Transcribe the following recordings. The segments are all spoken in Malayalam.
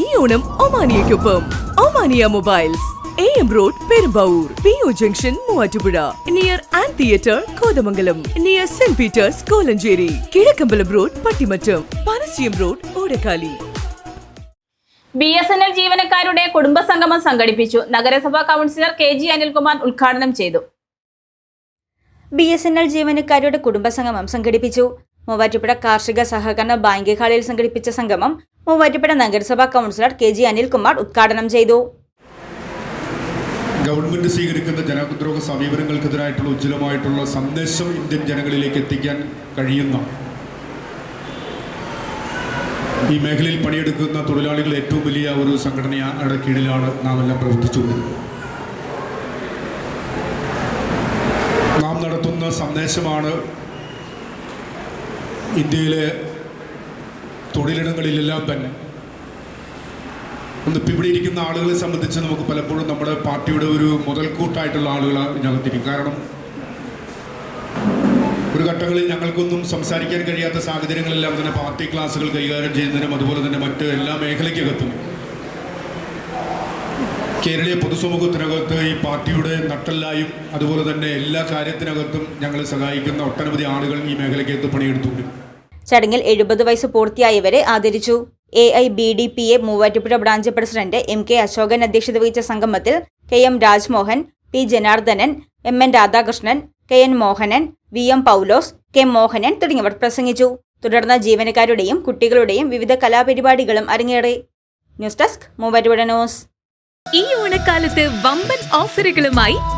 ഈ Onam ഒമാനിയയ്ക്കൊപ്പം. Omania mobiles A M road Perumbavoor P O junction Muvattupuzha. Near and theatre Kothamangalam. Near Saint Peter's Kolenchery. Kizhakkambalam road Pattimattam. Panassiyam road Odakkali. B S N L ജീവനക്കാരുടെ കുടുംബസംഗമം സംഘടിപ്പിച്ചു. നഗരസഭാ കൗൺസിലർ കെ ജി അനിൽകുമാർ ഉദ്ഘാടനം ചെയ്തു. ബി എസ് എൻ എൽ ജീവനക്കാരുടെ കുടുംബസംഗമം സംഘടിപ്പിച്ചു. മൂവാറ്റുപുഴ കാർഷിക സഹകരണ ബാങ്ക് ഹാളിൽ സംഘടിപ്പിച്ച സംഗമം മൂവാറ്റുപുഴ നഗരസഭാ കൗൺസിലർ കെ ജി അനിൽകുമാർ ഉദ്ഘാടനം ചെയ്തു. ഗവൺമെന്റ് സ്വീകരിക്കുന്ന ജനദ്രോഹ സമീപനങ്ങൾക്കെതിരായിട്ടുള്ള ഉജ്ജ്വലമായിട്ടുള്ള സന്ദേശം ഇന്ത്യൻ ജനങ്ങളിലേക്ക് എത്തിക്കാൻ കഴിയുന്ന ഈ മേഖലയിൽ പണിയെടുക്കുന്ന തൊഴിലാളികൾ ഏറ്റവും വലിയ ഒരു സംഘടനയുടെ കീഴിലാണ് നാം എല്ലാം പ്രവർത്തിച്ചുകൊണ്ടിരുന്നത്. നാം നടത്തുന്ന സന്ദേശമാണ് ഇന്ത്യയിലെ തൊഴിലിടങ്ങളിലെല്ലാം തന്നെ. ഒന്നിപ്പോൾ ഇവിടെ ഇരിക്കുന്ന ആളുകളെ സംബന്ധിച്ച് നമുക്ക് പലപ്പോഴും നമ്മുടെ പാർട്ടിയുടെ ഒരു മുതൽക്കൂട്ടായിട്ടുള്ള ആളുകൾ ഇതിനകത്തിരിക്കും കാരണം ഒരു ഘട്ടങ്ങളിൽ ഞങ്ങൾക്കൊന്നും സംസാരിക്കാൻ കഴിയാത്ത സാഹചര്യങ്ങളെല്ലാം തന്നെ പാർട്ടി ക്ലാസ്സുകൾ കൈകാര്യം ചെയ്യുന്നതിനും അതുപോലെ തന്നെ മറ്റ് എല്ലാ മേഖലയ്ക്കകത്തും. കേരളീയ പൊതുസമൂഹത്തിനകത്ത് ഈ പാർട്ടിയുടെ നട്ടെല്ലായും അതുപോലെ തന്നെ എല്ലാ കാര്യത്തിനകത്തും ഞങ്ങളെ സഹായിക്കുന്ന ഒട്ടനവധി ആളുകൾ ഈ മേഖലയ്ക്കകത്ത് പണിയെടുത്തുകൊണ്ട് ചടങ്ങിൽ എഴുപത് വയസ്സ് പൂർത്തിയായവരെ ആദരിച്ചു. A I B D P A Muvattupuzha branch president M K Ashokan അധ്യക്ഷത വഹിച്ച സംഗമത്തിൽ K M Rajmohan P Janardhanan M N Radhakrishnan K N Mohanan V M Paulose K Mohanan തുടങ്ങിയവർ പ്രസംഗിച്ചു. തുടർന്ന് ജീവനക്കാരുടെയും കുട്ടികളുടെയും വിവിധ കലാപരിപാടികളും അരങ്ങേറി. News desk Muvattupuzha news. ഈ ഓണക്കാലത്ത് വമ്പൻ ഓഫറുകളുമായി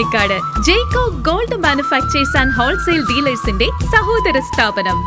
Pothanicad Jeco gold manufacturers and wholesale ഡീലേഴ്സിന്റെ സഹോദര സ്ഥാപനം.